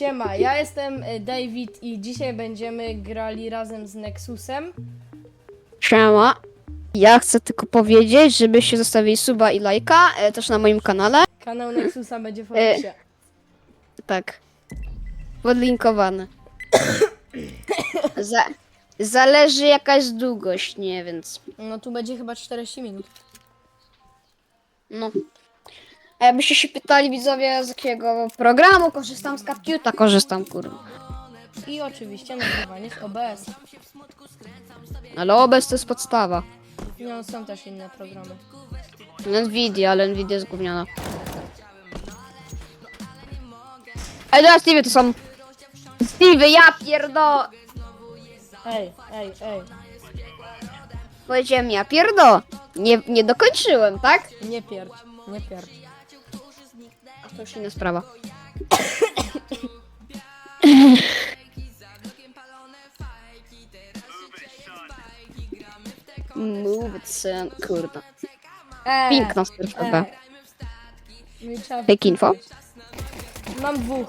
Siema, ja jestem y, David i dzisiaj będziemy grali razem z Nexusem. Siema. Ja chcę tylko powiedzieć, żebyście zostawili suba i lajka, e, też na moim kanale. Kanał Nexusa będzie w E. opisie. Tak. Podlinkowany. Za, zależy jaka jest długość, nie, więc No tu będzie chyba 40 minut. no. A jakbyście się pytali widzowie z jakiego programu korzystam z CapCute'a, korzystam kurwa. I oczywiście nagrywanie z OBS. Ale OBS to jest podstawa. No są też inne programy. Nvidia, ale Nvidia jest gówniana. Ej, dobra, Steve, to są... Steve, ja pierdo... Ej, ej, ej, Powiedziałem ja pierdo. Nie, nie dokończyłem, tak? nie pierdź, nie pierdź. To już inna sprawa. Move it, kurde. Ej, Piękna strefka. nie trzeba Fake info? Mam dwóch.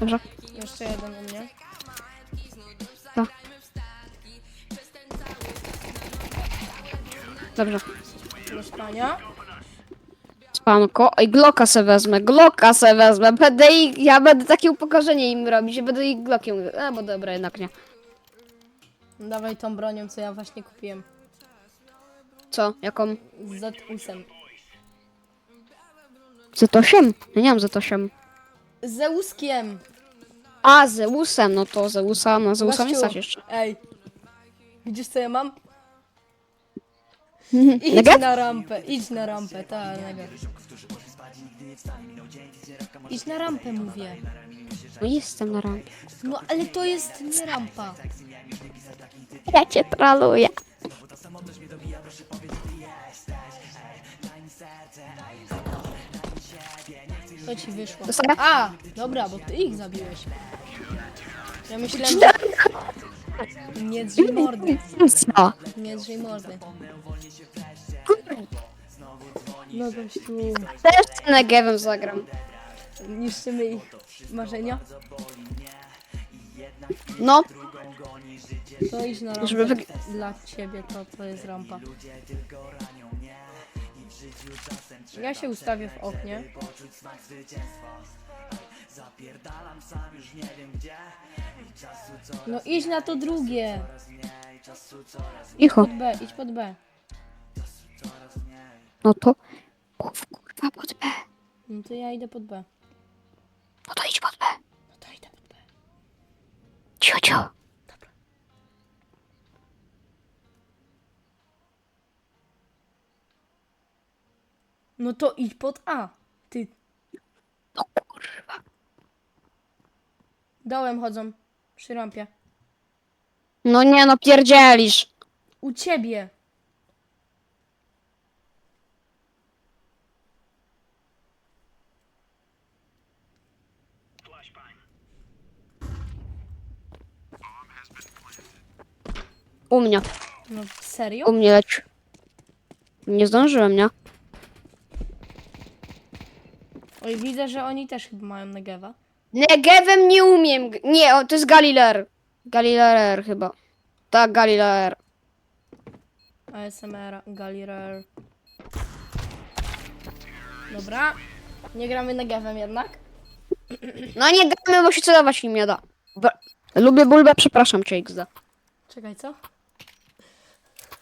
Dobrze. Jeszcze jeden u mnie. Dobrze. Do spania. Spanko. Oj, Glocka se wezmę, Glocka se wezmę. Będę ich, ja będę takie upokorzenie im robić, będę ich Glockiem. E, bo dobra, jednak nie. Dawaj tą bronią, co ja właśnie kupiłem. Co? Jaką? Z Z8. Z8? Ja nie mam Z8. Z Zeuskiem! A, Zeusem, no to Zeusa, no Zeusa nie Gościu, stać jeszcze. Ej. Widzisz co ja mam? Mhm. Idź na rampę, idź na rampę, tak, negev. Idź na rampę, mówię. No jestem na rampie. No ale to jest nie rampa. Ja cię traluję. To ci wyszło. To? A, dobra, bo ty ich zabiłeś. Ja myślałem, że... Nie drzyj mordy, Co? nie drzyj mordy. No gościu, Też z Negevem zagram. niszczymy ich marzenia. No, To idź na rampę. Żeby wyg- Dla ciebie to, to jest rampa. Ja się ustawię w oknie. No idź na to drugie. icho. Pod B, idź pod B. No to... Mów kurwa pod B. No to ja idę pod B. No to idź pod B. No to idę pod B. Cicho, cicho. No to idź pod A. Ty. No kurwa. Dołem chodzą. Przy rampie. No nie no, pierdzielisz. U ciebie. U mnie, No serio? u mnie. Nie zdążyłem, nie? Oj, widzę, że oni też chyba mają Negewa. Negevem nie umiem. g- Nie, o, to jest Galileer. Galileer chyba. Tak, Galileer. ASMR, Galirer. Dobra. Nie gramy Negevem jednak. No nie gramy, bo się celować im nie da. Ba- Lubię bulbę, przepraszam cię, XD. Czekaj, co?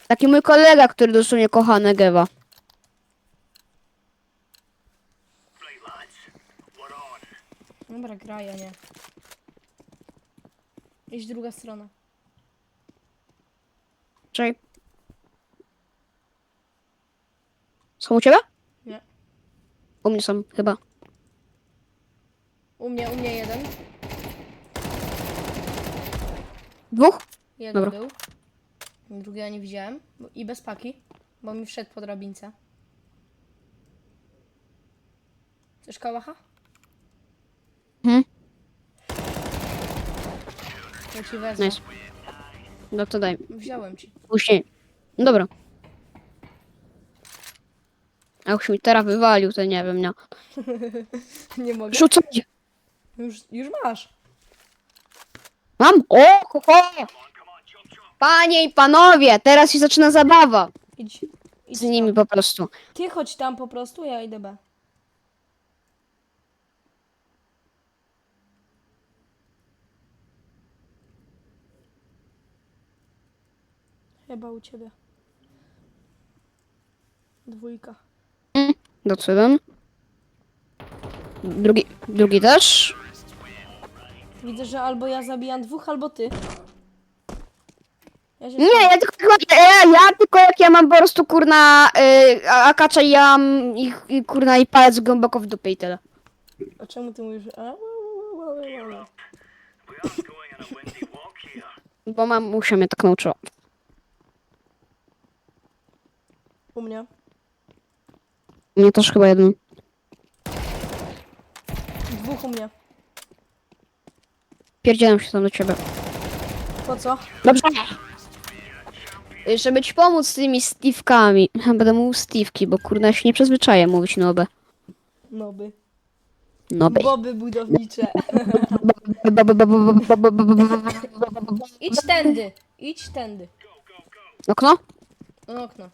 Taki mój kolega, który dosłownie kocha Negewa. Dobra, gra, ja nie. Idź druga strona. Czekaj. Są u ciebie? Nie. U mnie są, chyba. U mnie, u mnie jeden. Dwóch? Jeden Dobra. był. Drugiego nie widziałem. Bo- I bez paki. Bo mi wszedł po drabince. Chcesz kałacha? Mhm. To ci wezmę. Nice. No to daj. Wziąłem ci. Później. No Dobra. A już mi teraz wywalił, to nie wiem, nie. Nie mogę. Rzucaj! Już, już masz. Mam! O, ho, ho. Panie i panowie, teraz się zaczyna zabawa Idź. idź z nimi tam. po prostu. Ty chodź tam po prostu, ja idę B. Chyba u ciebie. Dwójka. Do jeden. Drugi, drugi też. Widzę, że albo ja zabijam dwóch, albo ty. Ja się Nie, ja tylko, ja, ja tylko jak ja mam po prostu kurna y, a- akacza i ja mam ich, i, kurna i palec głęboko w dupie i tyle. A czemu ty mówisz? A, Bo mamusia mnie tak nauczyła. U mnie. Mnie też chyba jeden. Dwóch u mnie. Pierdzielam się tam do ciebie. Po co? Dobrze. Y, Żeby ci pomóc z tymi Steve'kami. Będę mówił Steve'ki, bo kurna ja się nie przyzwyczaję mówić nobe. Noby. Nobe. Boby budownicze. Idź tędy. Idź tędy. Okno? No okno.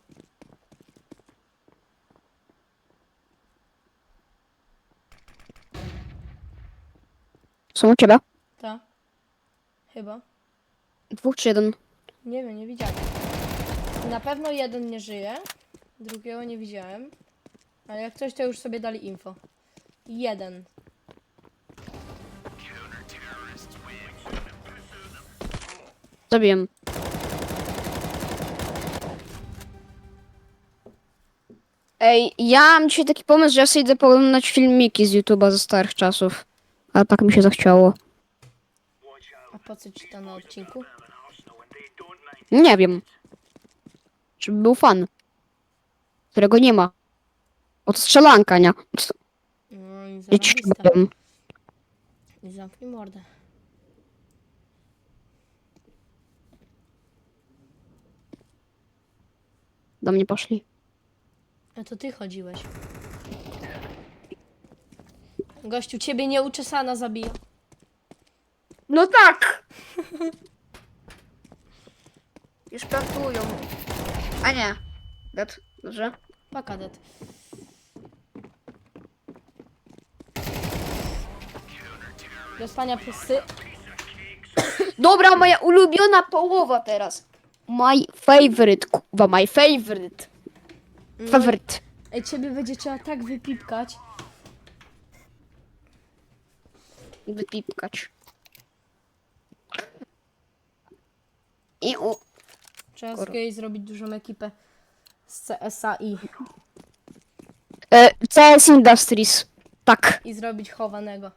Są u ciebie? Ta. Chyba. Dwóch czy jeden? Nie wiem, nie widziałem. Na pewno jeden nie żyje. Drugiego nie widziałem. Ale jak coś, to już sobie dali info. Jeden. Zabiłem. Ej, ja mam dzisiaj taki pomysł, że ja sobie idę pooglądać filmiki z YouTube'a ze starych czasów. Ale tak mi się zachciało. A po co ci to na odcinku? Nie wiem. Żeby był fan. Którego nie ma. Od strzelanka, nie? No i Ja ci. I zamknij mordę. Do mnie poszli. A to ty chodziłeś. Gościu, ciebie nieuczesana zabija. No tak! Już plantują. A nie. Dat, dobrze? Pakadet. Do spania psy. Dobra, moja ulubiona połowa teraz. My favorite, kurwa, my favorite. Favorite. Ej, ciebie będzie trzeba tak wypipkać. Wypipkać. I u... Trzeba z Kur- zrobić dużą ekipę z CSA i, E, CS Industries. Tak. i zrobić chowanego.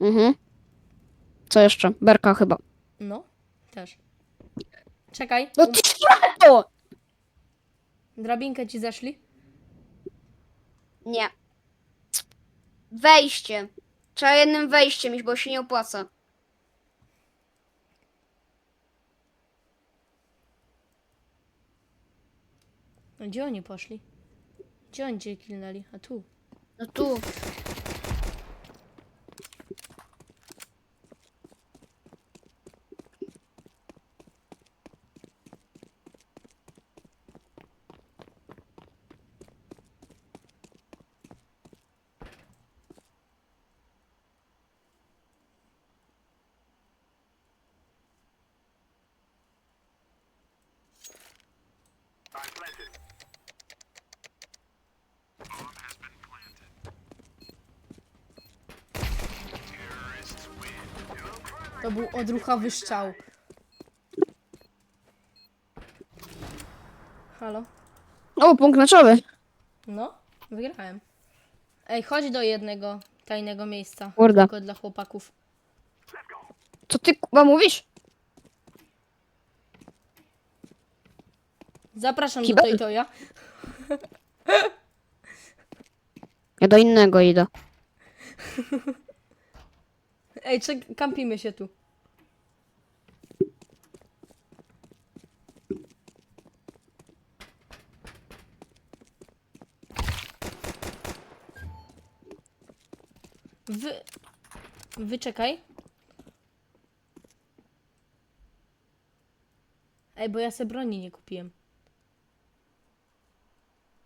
Mhm. Co jeszcze? Berka chyba. No, też. Czekaj, No ty światło! drabinkę ci zeszli? Nie. Wejście. Trzeba jednym wejściem iść, bo się nie opłaca. No, gdzie oni poszli? Gdzie oni cię kilnęli? A tu. No tu. To był odruchowy szczał. Halo? O, punkt meczowy. No, wygrałem. Ej, chodź do jednego tajnego miejsca. Kurde. Tylko dla chłopaków. Co ty kurwa mówisz? Zapraszam Kibel. do Toytoya. Ja Ja do innego idę. Ej, czek, kampimy się tu. Wy... Wyczekaj. Ej, bo ja se broni nie kupiłem.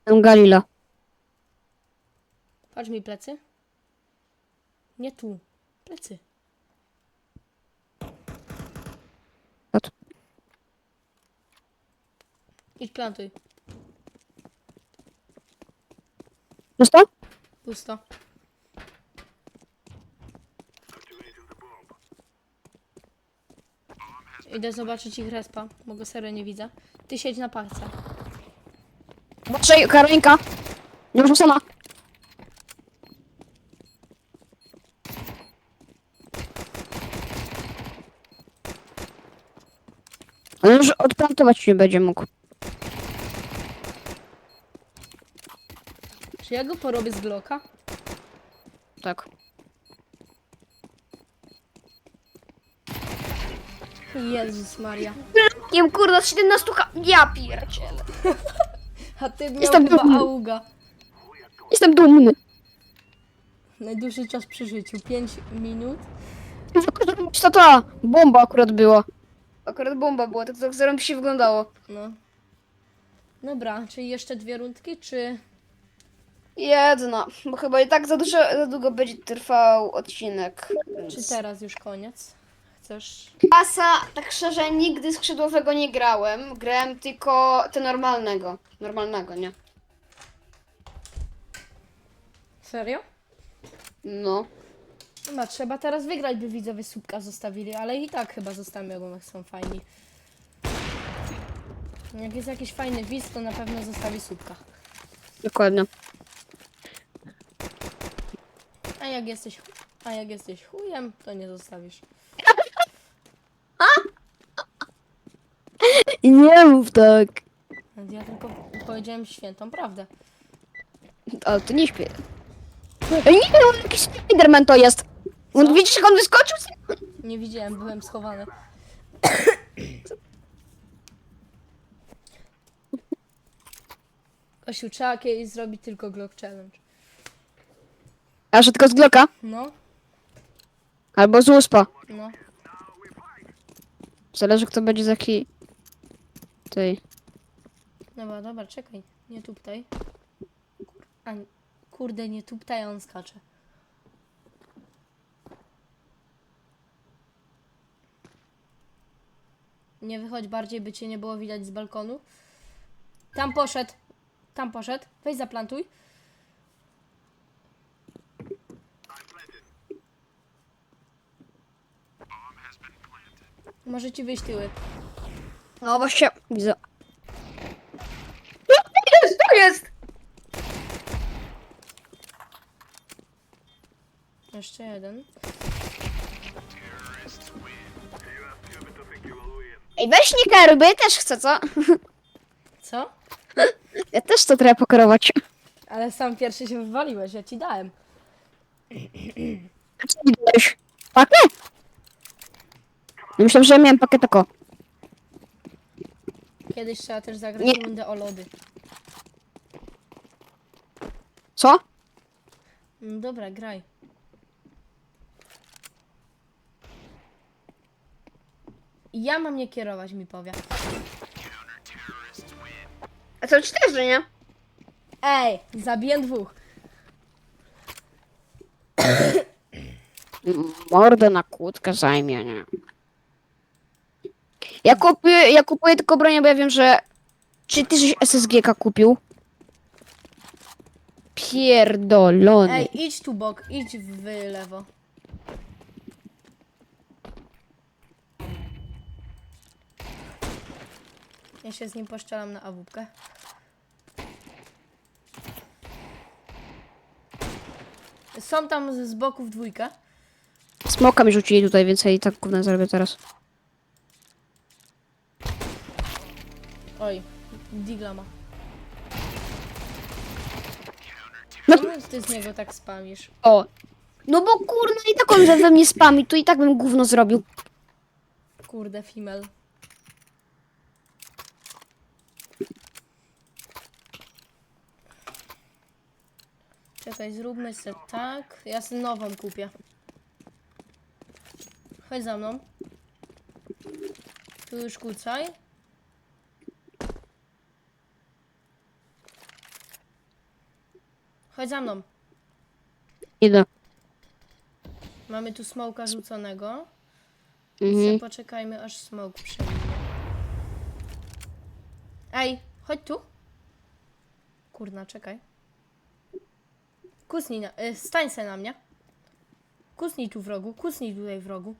Galila. Patrz mi plecy. Nie tu. Plecy. Kot. Idź plantuj. Pusto? Pusto. Idę zobaczyć ich respa, bo go serio nie widzę. Ty siedź na palce. Patrzaj, Karolinka. Nie masz sama. On już odplantować nie będzie mógł. Czy ja go porobię z Glocka? Tak. Jezus Maria. Nie kurde, 17 ha... Ja pierdzielę. A ty miał Jestem chyba dumny. auga. Jestem dumny. Najdłuższy czas przy życiu. 5 minut. Co to? Bomba akurat była. Akurat bomba była, tak to zaraz się wyglądało. No. Dobra, czyli jeszcze dwie rundki, czy... Jedna, bo chyba i tak za dużo, za długo będzie trwał odcinek. Czy Więc... teraz już koniec? Chcesz? Pasa, tak szczerze, nigdy skrzydłowego nie grałem. Grałem tylko te normalnego. Normalnego, nie? Serio? No. No, trzeba teraz wygrać, by widzowie słupka zostawili, ale i tak chyba zostawią, jak są fajni. Jak jest jakiś fajny widz, to na pewno zostawi słupka. Dokładnie. A jak jesteś, a jak jesteś chujem, to nie zostawisz. Nie mów tak. Ja tylko powiedziałem świętą prawdę. Ale to nie śpię. Ej, nie wiem, jakiś Spiderman to jest. On, Co? widzisz, jak on wyskoczył? Nie widziałem, byłem schowany. Kosiu, trzeba kiedyś zrobić tylko Glock Challenge. A że tylko z Glocka? No, Albo z uspa. no. Zależy, kto będzie z jakiej... Tej... Dobra, dobra, czekaj. Nie tuptaj. Kur- A, kurde, nie tuptaj, on skacze. Nie wychodź bardziej, by cię nie było widać z balkonu. Tam poszedł. Tam poszedł. Weź zaplantuj. Może ci wyjść tyły. No właśnie, widzę. No, to jest, to jest! Jeszcze jeden. Ej, weź nie ja też chcę, co? Co? Ja też chcę trochę pokierować. Ale sam pierwszy się wywaliłeś, ja ci dałem. A co mi dałeś? Pakę? Ja Myślałem, że miałem pakę tylko. Kiedyś trzeba też zagrać Nie. rundę o lody. Co? No dobra, graj. Ja mam nie kierować, mi powie. A co, cztery, nie? Ej, zabiję dwóch. Mordę na kłódkę zajmie, nie? Ja kupuję, ja kupuję tylko bronię, bo ja wiem, że... Czy ty żeś SSG-ka kupił? Pierdolony. Ej, idź tu bok, idź w lewo. Ja się z nim poszczelam na awupkę. Są tam z- z boku w dwójkę. Smoka mi rzucili tutaj, więc ja i tak gówno zrobię teraz. Oj, digla ma. No. Czemu ty z niego tak spamisz? O. No bo kurna, i tak on we mnie spami, to i tak bym gówno zrobił. Kurde, female. Czekaj, zróbmy sobie tak. Ja sobie nową kupię. Chodź za mną. Tu już kucaj. Chodź za mną. Idę. Mamy tu smoka rzuconego. Mhm. Poczekajmy aż smok przejdzie. Ej, chodź tu. Kurna, czekaj. Kusnij na... Y, stań se na mnie. Kusnij tu w rogu, kusnij tutaj w rogu.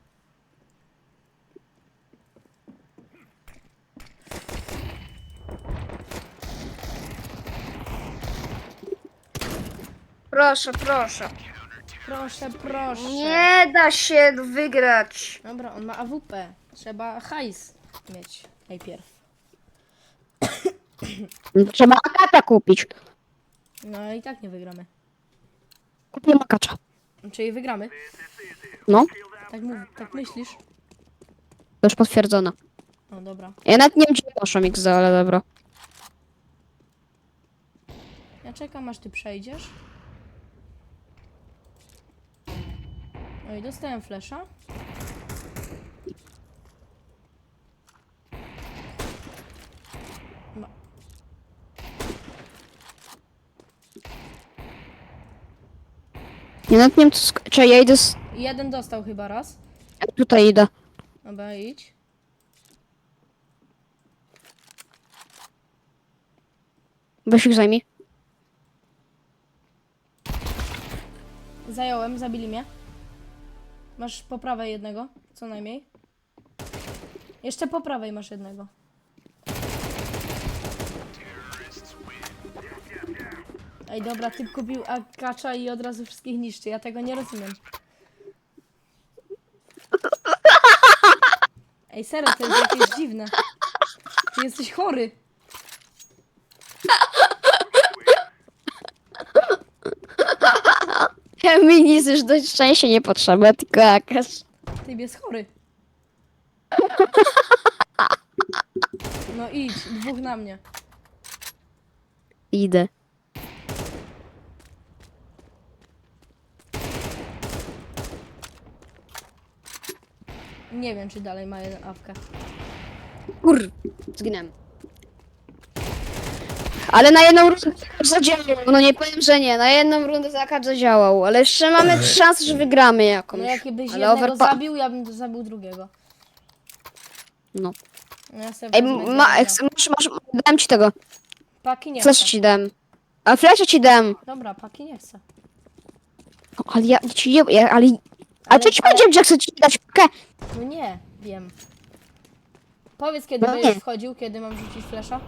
Proszę, proszę. Proszę, proszę. Nie da się wygrać. Dobra, on ma AWP. Trzeba hajs mieć najpierw. Trzeba akata kupić. No i tak nie wygramy. Kupię makacza. Czyli wygramy. No, Tak, mów, tak myślisz? to już potwierdzone. No dobra. Ja nawet nie wiem, gdzie poszłam XD, ale dobra. Ja czekam aż ty przejdziesz. No i dostałem flesza. Ma- Ja nawet nie wiem, co... sk- Czy ja idę z... Jeden dostał chyba raz. Ja tutaj idę. Dobra, idź. Weź ich zajmij. Zająłem, zabili mnie. Masz po prawej jednego, co najmniej. Jeszcze po prawej masz jednego. Ej, dobra, typ kupił akacza i od razu wszystkich niszczy. Ja tego nie rozumiem. Ej, serio, to jest jakieś dziwne. Ty jesteś chory. Mi nic już do szczęścia nie potrzeba, tylko jakaś. Typ jest chory. No idź, dwóch na mnie. Idę. Nie wiem, czy dalej ma jeden awkę. Kur... Zginęłem. Ale na jedną rundę zadziałał. No nie powiem, że nie. Na jedną rundę zakaz zadziałał. Ale jeszcze mamy szansę, że wygramy jakąś. No jakbyś ale jednego overpa- zabił, ja bym zabił drugiego. No. No ja sobie Ej, wezmę ma, jednego. masz, masz, dałem ci tego. Paki nie Flash chcę. ci dałem. A flash ci dałem. Dobra, paki nie chcę. No, ale ja ci je, ja, ale... A Ale- co ci ale- powiedziałem, że chcę ci dać pakę? No nie, wiem. Powiedz, kiedy No będziesz wchodził, kiedy mam rzucić flesza.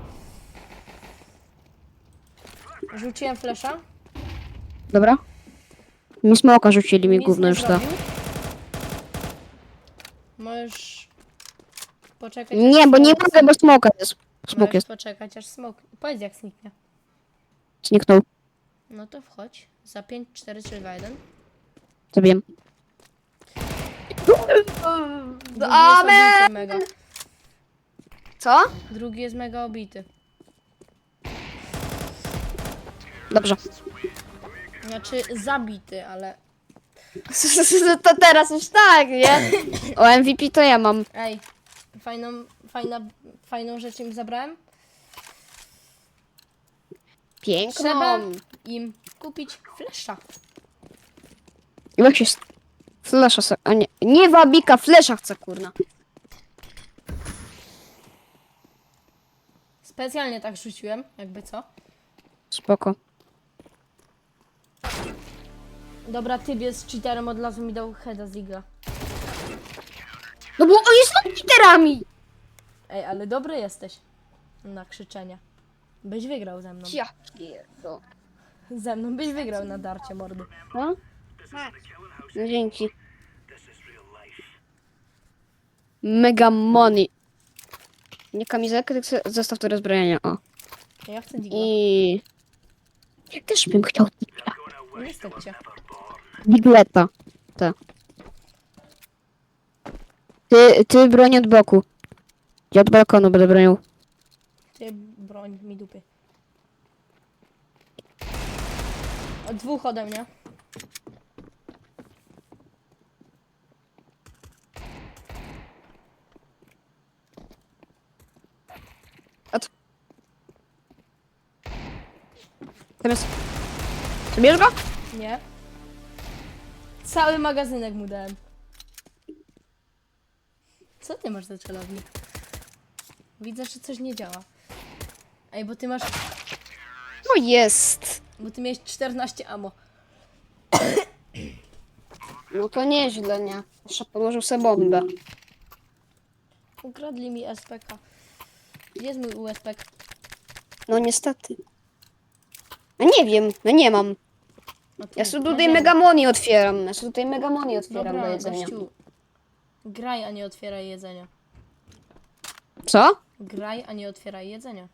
Rzuciłem flesza. Dobra. Mi smoka rzucili mi Nic gówno nie już to. zrobił. Możesz poczekać. Nie, bo nie smok mogę, bo smoka jest. Smok Możesz jest. poczekać, aż smok. Powiedz, jak zniknie. Zniknął. No to wchodź. Za 5, 4, 3, 2, 1. Zabiłem. Drugi jest obity mega. Co? Drugi jest mega obity. Dobrze. Znaczy zabity, ale. To teraz już tak, nie? O MVP to ja mam. Ej, fajną, fajna, fajną rzecz im zabrałem. Piękną. Trzeba im kupić flesza. I jak się... s- Flesza se... A nie, nie wabika, flesza chcę, kurna. Specjalnie tak rzuciłem, jakby co. Spoko. Dobra, ty jest cheaterem, od razu mi dał heada z igla. No bo on jest literami. Ej, ale dobry jesteś na krzyczenie. Byś wygrał ze mną. Ja pierdol. Ze mną byś wygrał na darcie mordy. No? No dzięki. Mega money. Nie kamizelkę, tylko se- zestaw do rozbrojenia. O. Ja chcę digla. I... Ja też bym chciał digla. Nie stać cię. Digleta. Te. Ty, ty broń od boku. Ja od balkonu będę bronił. Ty broń mi dupy. O, dwóch ode mnie. A Zabierz go? Nie. Cały magazynek mu dałem. Co ty masz za celownik? Widzę, że coś nie działa. Ej, bo ty masz... No jest. Bo ty miałeś 14 ammo. No to nieźle, nie? Jeszcze podłożył sobie bombę. Ukradli mi SPK. Gdzie jest mój USPK? No niestety. No nie wiem, no nie mam. No tu, Ja sobie tutaj ziemi. megamoni otwieram. Ja sobie tutaj megamoni otwieram do Dobra, jedzenia. gościu. Graj, a nie otwieraj jedzenia. Co? Graj, a nie otwieraj jedzenia.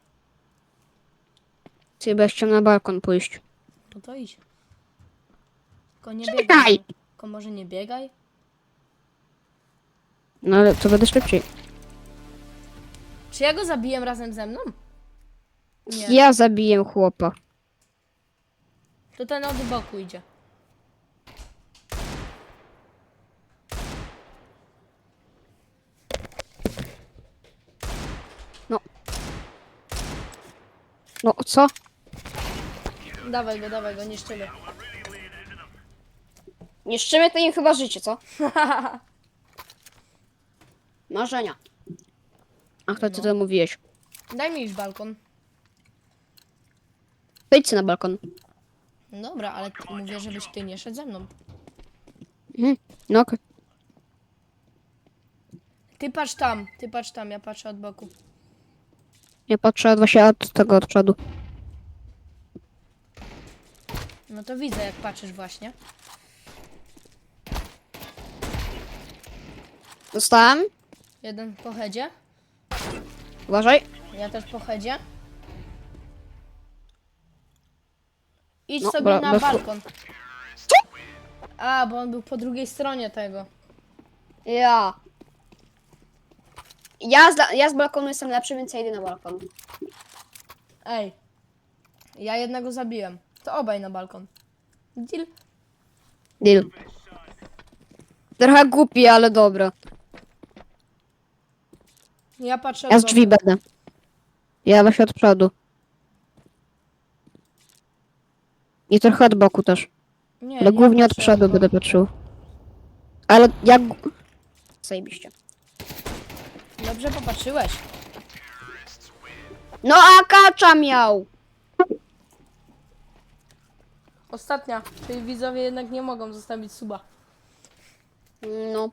Ty byś chciał na balkon pójść. No to idź. Tylko nie Czekaj! biegaj. Tylko może nie biegaj. No ale to będę szybciej. Czy ja go zabiję razem ze mną? Nie. Ja zabiję chłopa. To ten od boku idzie. No co? Dawaj go, dawaj go, niszczymy. Niszczymy to im chyba życie, co? Marzenia. Ach, to ty to mówiłeś. Daj mi już balkon. Wejdź sobie na balkon. Dobra, ale t- mówię, żebyś ty nie szedł ze mną. Mhm. No okej. Ty patrz tam, ty patrz tam, ja patrzę od boku. Ja patrzę właśnie od tego od przodu. No to widzę, jak patrzysz właśnie. Dostałem. Jeden po headzie, Uważaj. ja też po headzie. Idź No, sobie bra- na bez- balkon. A, bo on był po drugiej stronie tego. Ja. Ja z, ja z balkonu jestem lepszy, więc ja idę na balkon. Ej, ja jednego zabiłem. To obaj na balkon. Deal. Deal. Trochę głupi, ale dobra. Ja patrzę Ja z drzwi będę. Ja właśnie od przodu. I trochę od boku też. Nie, Ale ja głównie od patrzę przodu będę patrzył. Ale jak... Zajebiście. Dobrze popatrzyłeś. No a kacza miał! Ostatnia, czyli widzowie jednak nie mogą zostawić suba. No.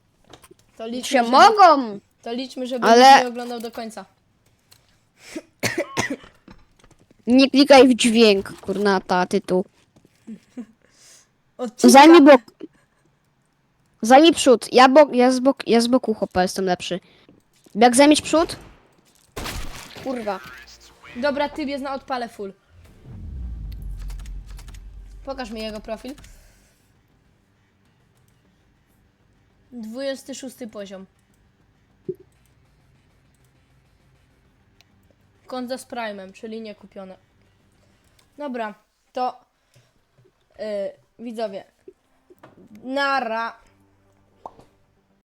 To liczmy, mogą! to liczmy, żeby ale- ale... oglądał do końca. Nie klikaj w dźwięk, kurnata, tytuł. Odcinka. Zajmij bok. Zajmij przód. Ja, bok, ja, z bok, ja z boku chopa jestem lepszy. Jak zajmiesz przód? Kurwa. Dobra, typ jest na odpale full. Pokaż mi jego profil. 26 poziom. Konto z Prime'em, czyli nie kupione. Dobra, to yy, widzowie. Nara.